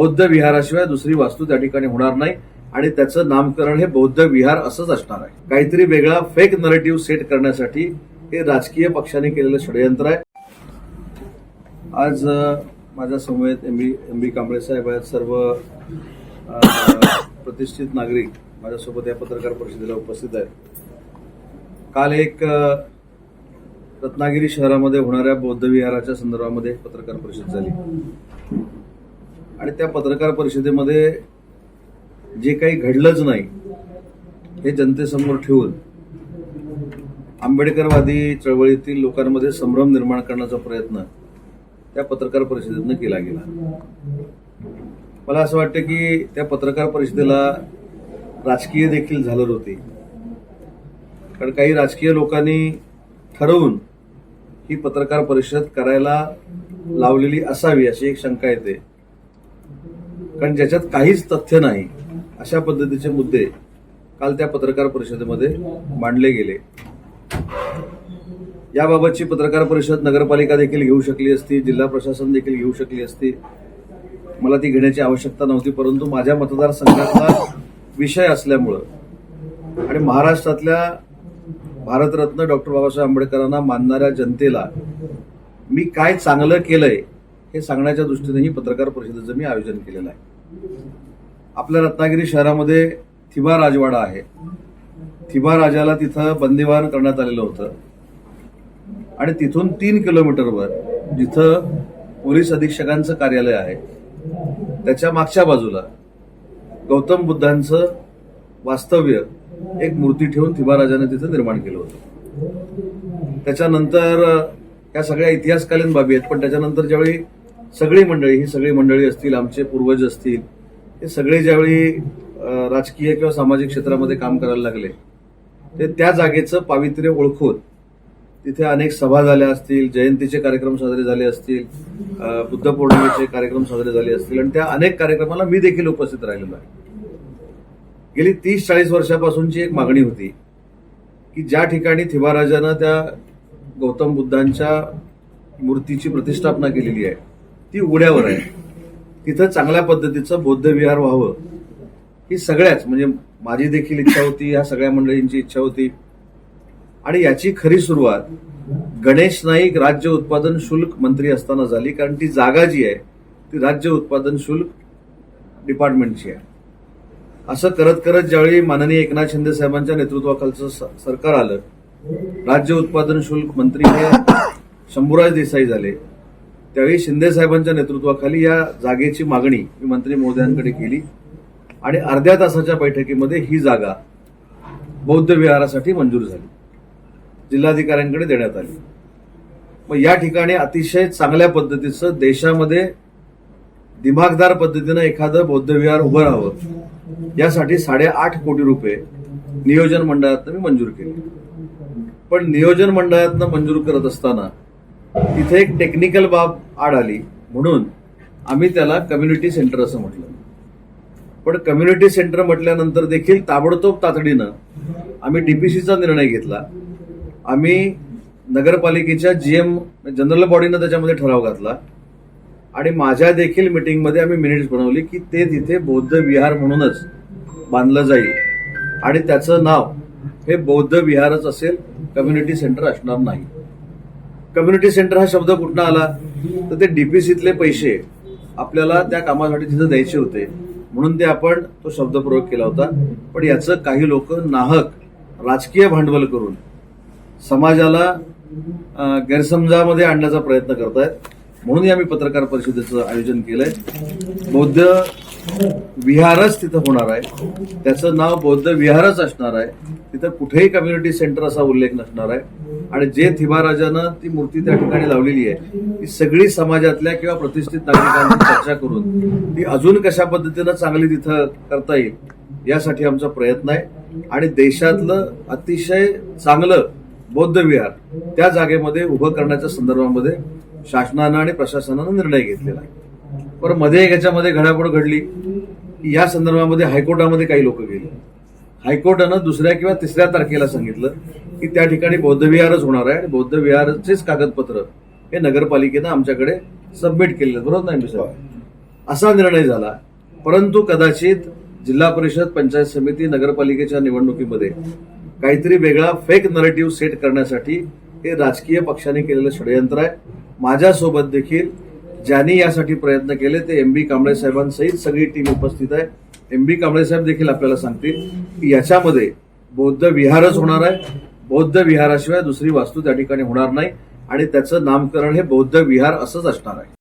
बौद्ध विहाराशिवाय दुसरी वास्तू त्या ठिकाणी होणार नाही आणि त्याचं नामकरण हे बौद्ध विहार असंच असणार आहे. काहीतरी वेगळा फेक नरेटिव्ह सेट करण्यासाठी हे राजकीय पक्षाने केलेलं षडयंत्र आहे. आज माझ्या समवेत M B M B Kamble saheb आहेत सर्व प्रतिष्ठित नागरिक माझ्यासोबत या पत्रकार परिषदेला उपस्थित आहेत. काल एक रत्नागिरी शहरामध्ये होणाऱ्या बौद्ध विहाराच्या संदर्भामध्ये एक पत्रकार परिषद झाली. आणि त्या पत्रकार परिषदेमध्ये जे काही घडलंच नाही हे जनतेसमोर ठेवून आंबेडकरवादी चळवळीतील लोकांमध्ये संभ्रम निर्माण करण्याचा प्रयत्न त्या पत्रकार परिषदेतनं केला गेला. मला असं वाटतं की त्या पत्रकार परिषदेला राजकीय देखील झालर होती कारण काही राजकीय लोकांनी ठरवून ही पत्रकार परिषद करायला लावलेली असावी अशी एक शंका येते. कारण ज्याच्यात काहीच तथ्य नाही अशा पद्धतीचे मुद्दे काल त्या पत्रकार परिषदेमध्ये मांडले गेले. याबाबतची पत्रकार परिषद नगरपालिका देखील घेऊ शकली असती जिल्हा प्रशासन देखील घेऊ शकली असती. मला ती घेण्याची आवश्यकता नव्हती परंतु माझ्या मतदारसंघातला विषय असल्यामुळं आणि महाराष्ट्रातल्या भारतरत्न डॉक्टर बाबासाहेब आंबेडकरांना मानणाऱ्या जनतेला मी काय चांगलं केलंय हे सांगण्याच्या दृष्टीने ही पत्रकार परिषदेचं मी आयोजन केलेलं आहे. आपल्या रत्नागिरी शहरामध्ये थिबा राजवाडा आहे. थिबा राजाला तिथं बंदिवान करण्यात आलेलं होतं. आणि तिथून तीन किलोमीटरवर जिथं पोलीस अधीक्षकांचं कार्यालय आहे. त्याच्या मागच्या बाजूला गौतम बुद्धांचं वास्तव्य एक मूर्ती ठेवून थिबा राजाने तिथं निर्माण केलं होतं. त्याच्यानंतर या सगळ्या इतिहासकालीन बाबी आहेत पण त्याच्यानंतर ज्यावेळी सगळी मंडळी ही सगळी मंडळी असतील आमचे पूर्वज असतील हे सगळे ज्यावेळी राजकीय किंवा सामाजिक क्षेत्रामध्ये काम करायला लागले ते त्या जागेचं पावित्र्य ओळखून तिथे अनेक सभा झाल्या असतील जयंतीचे कार्यक्रम साजरे झाले असतील बुद्ध पौर्णिमेचे कार्यक्रम साजरे झाले असतील आणि त्या अनेक कार्यक्रमाला मी देखील उपस्थित राहिलेलो आहे. गेली तीस चाळीस वर्षापासूनची एक मागणी होती की ज्या ठिकाणी थिबाराजानं त्या गौतम बुद्धांच्या मूर्तीची प्रतिष्ठापना केलेली आहे ती उड्यावर आहे. तिथं चांगल्या पद्धतीचं बौद्ध विहार व्हावं. ही सगळ्याच म्हणजे माझी देखील इच्छा होती ह्या सगळ्या मंडळींची इच्छा होती. आणि याची खरी सुरुवात गणेश नाईक राज्य उत्पादन शुल्क मंत्री असताना झाली कारण ती जागा जी आहे ती राज्य उत्पादन शुल्क डिपार्टमेंटची आहे. असं करत करत ज्यावेळी माननीय एकनाथ शिंदे साहेबांच्या नेतृत्वाखालचं स- सरकार आलं राज्य उत्पादन शुल्क मंत्री हे शंभूराज देसाई झाले. त्यावेळी शिंदे साहेबांच्या नेतृत्वाखाली या जागेची मागणी मी मंत्री महोदयांकडे केली. आणि अर्ध्या तासाच्या बैठकीमध्ये ही जागा बौद्ध विहारासाठी मंजूर झाली. जिल्हाधिकाऱ्यांकडे देण्यात आली. मग या ठिकाणी अतिशय चांगल्या पद्धतीचं देशामध्ये दिमागदार पद्धतीनं एखादं बौद्ध विहार उभं राहावं यासाठी साडेआठ कोटी रुपये नियोजन मंडळातनं मी मंजूर केले. पण नियोजन मंडळातनं मंजूर करत असताना तिथे एक टेक्निकल बाब आड आली. म्हणून आम्ही त्याला कम्युनिटी सेंटर असं म्हटलं. पण कम्युनिटी सेंटर म्हटल्यानंतर देखील ताबडतोब तातडीनं आम्ही डीपीसीचा निर्णय घेतला. आम्ही नगरपालिकेच्या जी एम जनरल बॉडीनं त्याच्यामध्ये ठराव घातला. आणि माझ्या देखील मिटिंगमध्ये आम्ही मिनिट्स बनवली की ते तिथे बौद्ध विहार म्हणूनच बांधलं जाईल. आणि त्याचं नाव हे बौद्ध विहारच असेल कम्युनिटी सेंटर असणार नाही. कम्युनिटी सेंटर हा शब्द कुठनं आला? तर ते डीपीसीतले पैसे आपल्याला त्या कामासाठी तिथं द्यायचे होते. म्हणून ते आपण तो शब्द प्रयोग केला होता. पण याचं काही लोक नाहक राजकीय भांडवल करून समाजाला गैरसमजामध्ये आणण्याचा प्रयत्न करतायत. म्हणून आम्ही पत्रकार परिषदेचं आयोजन केलंय. बौद्ध विहारच तिथं होणार आहे. त्याचं नाव बौद्ध विहारच असणार आहे. तिथं कुठेही कम्युनिटी सेंटर असा उल्लेख नसणार आहे. आणि जे थिबाराजानं ती मूर्ती त्या ठिकाणी लावलेली आहे ती सगळी समाजातल्या किंवा प्रतिष्ठित नागरिकांची चर्चा करून ती अजून कशा पद्धतीनं चांगली तिथं करता येईल यासाठी आमचा प्रयत्न आहे. आणि देशातलं अतिशय चांगलं बौद्ध विहार त्या जागेमध्ये उभं करण्याच्या संदर्भामध्ये शासनानं आणि प्रशासनानं निर्णय घेतलेला आहे. पण मध्ये एक याच्यामध्ये घडामोड घडली की या संदर्भामध्ये हायकोर्टामध्ये काही लोक गेले. हायकोर्टानं दुसऱ्या किंवा तिसऱ्या तारखेला सांगितलं की त्या ठिकाणी बौद्धविहारच होणार आहे आणि बौद्ध विहारचेच कागदपत्र हे नगरपालिकेनं आमच्याकडे सबमिट केलेलं बरोबर नाही साहेब असा निर्णय झाला. परंतु कदाचित जिल्हा परिषद पंचायत समिती नगरपालिकेच्या निवडणुकीमध्ये काहीतरी वेगळा फेक नरेटिव्ह सेट करण्यासाठी हे राजकीय पक्षाने केलेलं षडयंत्र आहे. माझ्यासोबत देखील ज्यांनी यासाठी प्रयत्न केले ते एम बी कांबळे साहेबांसहित सगळी टीम उपस्थित आहे. एम बी कांबळे साहेब देखील आपल्याला सांगतील की याच्यामध्ये बौद्ध विहारच होणार आहे. बौद्ध विहाराशिवाय दुसरी वास्तू त्या ठिकाणी होणार नाही आणि त्याचं नामकरण हे बौद्ध विहार असंच असणार आहे.